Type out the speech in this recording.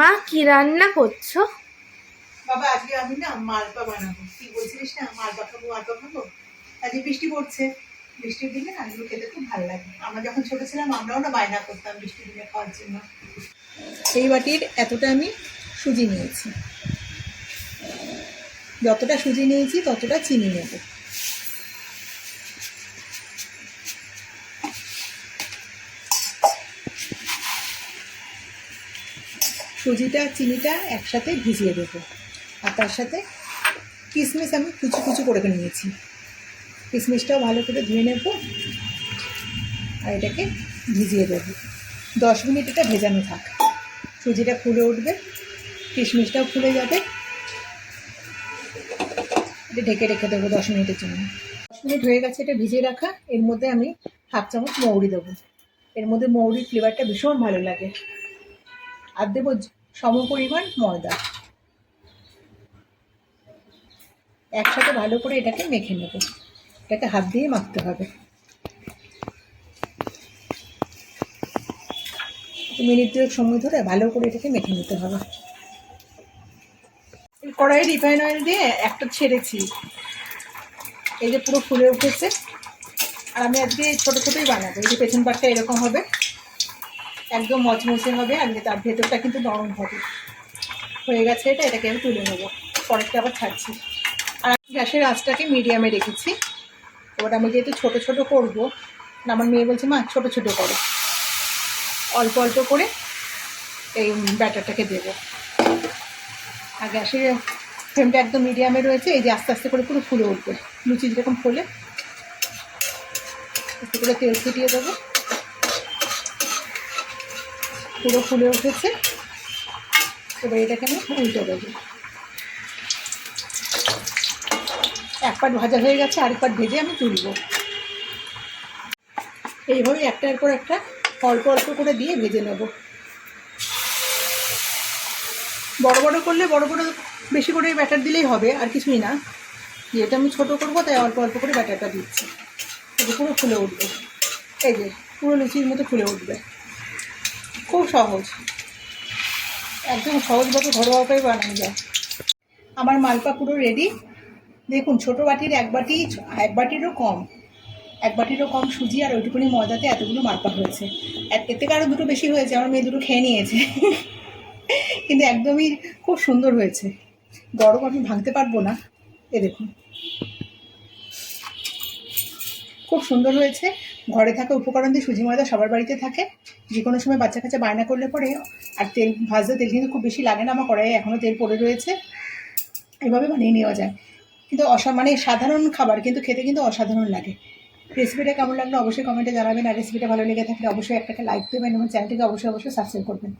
মা, কি রান্না করছ? বাবা, আজকে আমি না মালপা বানাবো। কি বলছিলিস না? মালপা খাব মালপা খাব? আজকে বৃষ্টি পড়ছে। বৃষ্টির দিনে না এগুলো খেতে খুব ভালো লাগে। আমরা যখন ছোট ছিলাম, আমরাও না বায়না করতাম বৃষ্টির দিনে খাওয়ার জন্য। এই বাটির এতটা আমি সুজি নিয়েছি। যতটা সুজি নিয়েছি, ততটা চিনি নেব। সুজিটা আর চিনিটা একসাথে ভিজিয়ে দেবো। আর তার সাথে কিশমিশ আমি কুচি কুচি করে নিয়েছি। কিশমিশটাও ভালো করে ধুয়ে নেব আর এটাকে ভিজিয়ে দেবো। দশ মিনিট এটা ভেজানো থাক। সুজিটা ফুলে উঠবে কিশমিশটাও ফুলে যাবে। এটা ঢেকে রেখে দেবো দশ মিনিটের জন্য। দশ মিনিট হয়ে গেছে এটা ভিজিয়ে রাখা। এর মধ্যে আমি হাফ চামচ মৌরি দেবো। এর মধ্যে মৌরির ফ্লেভারটা ভীষণ ভালো লাগে। আর দেবো সমপরিমাণ ময়দা। একসাথে ভালো করে এটাকে মেখে নেব। এটাকে হাত দিয়ে মাখতে হবে। মিনিট দুয়েক সময় ধরে ভালো করে এটাকে মেখে নিতে হবে। কড়াই রিফাইন অয়েল দিয়ে একটা ছেড়েছি। এই যে পুরো ফুলে উঠেছে। আর আমি আজকে ছোটো ছোটোই বানাবো। এই যে পেছন পাটটা এরকম হবে। একদম মচমচে হবে আর তার ভেতরটা কিন্তু নরম হবে। হয়ে গেছে এটা, এটাকে আমি তুলে নেব। পরেরটা আবার ছাড়ছি। আর গ্যাসের আঁচটাকে মিডিয়ামে রেখেছি। এবার আমি যেহেতু ছোটো ছোটো করব না আমার মেয়ে বলছে, মা, ছোটো ছোটো করো। অল্প অল্প করে এই ব্যাটারটাকে দেবো। আর গ্যাসের ফ্লেমটা একদম মিডিয়ামে রয়েছে, এই যে আস্তে আস্তে করে পুরো ফুলে উঠবে। লুচি যেরকম ফোলে একটু করে তেল ছিটিয়ে দেবো। পুরো ফুলে উঠেছে। এবার এটাকে আমি উল্টে দেবো। এক পাট ভাজা হয়ে গেছে, আরেক পাট ভেজে আমি তুলব। এইভাবে একটার পর একটা অল্প অল্প করে দিয়ে ভেজে নেব। বড় বড় করলে বড় বড় বেশি করে ব্যাটার দিলেই হবে, আর কিছুই না। যেহেতু আমি ছোটো করব, তাই অল্প অল্প করে ব্যাটারটা দিচ্ছি। পুরো ফুলে উঠবে। এই যে, পুরো লুচির মতো ফুলে উঠবে। খুব সহজ। একদম সহজভাবে ঘরোয়া উপায়ে বানানো যায়। আমার মালপা পুরো রেডি দেখুন, ছোট বাটির এক বাটি, এক বাটিরও কম। এক বাটিরও কম সুজি আর ওইটুকুনি ময়দাতে এতগুলো মালপা হয়েছে। এর থেকে আরও দুটো বেশি হয়েছে, আমার মেয়ে দুটো খেয়ে নিয়েছে। কিন্তু একদমই খুব সুন্দর হয়েছে। গরম আমি ভাঙতে পারব না। এ দেখুন। খুব সুন্দর হয়েছে। ঘরে থাকা উপকরণ দিয়ে সুজি ময়দা সবার বাড়িতে থাকে। যে কোনো সময় বাচ্চা কাচ্চা বায়না করলে পরে আর তেল ভাজতে তেল কিন্তু খুব বেশি লাগে না, আমার কড়াইয়ে এখনও তেল পড়ে রয়েছে। এভাবে বানিয়ে নেওয়া যায়। কিন্তু অসা মানে সাধারণ খাবার কিন্তু খেতে কিন্তু অসাধারণ লাগে। রেসিপিটা কেমন লাগল অবশ্যই কমেন্টে জানাবেন। আর রেসিপিটা ভালো লেগে থাকলে অবশ্যই একটাকে লাইক দেবেন এবং চ্যানেলটিকে অবশ্যই অবশ্যই সাবস্ক্রাইব করবেন।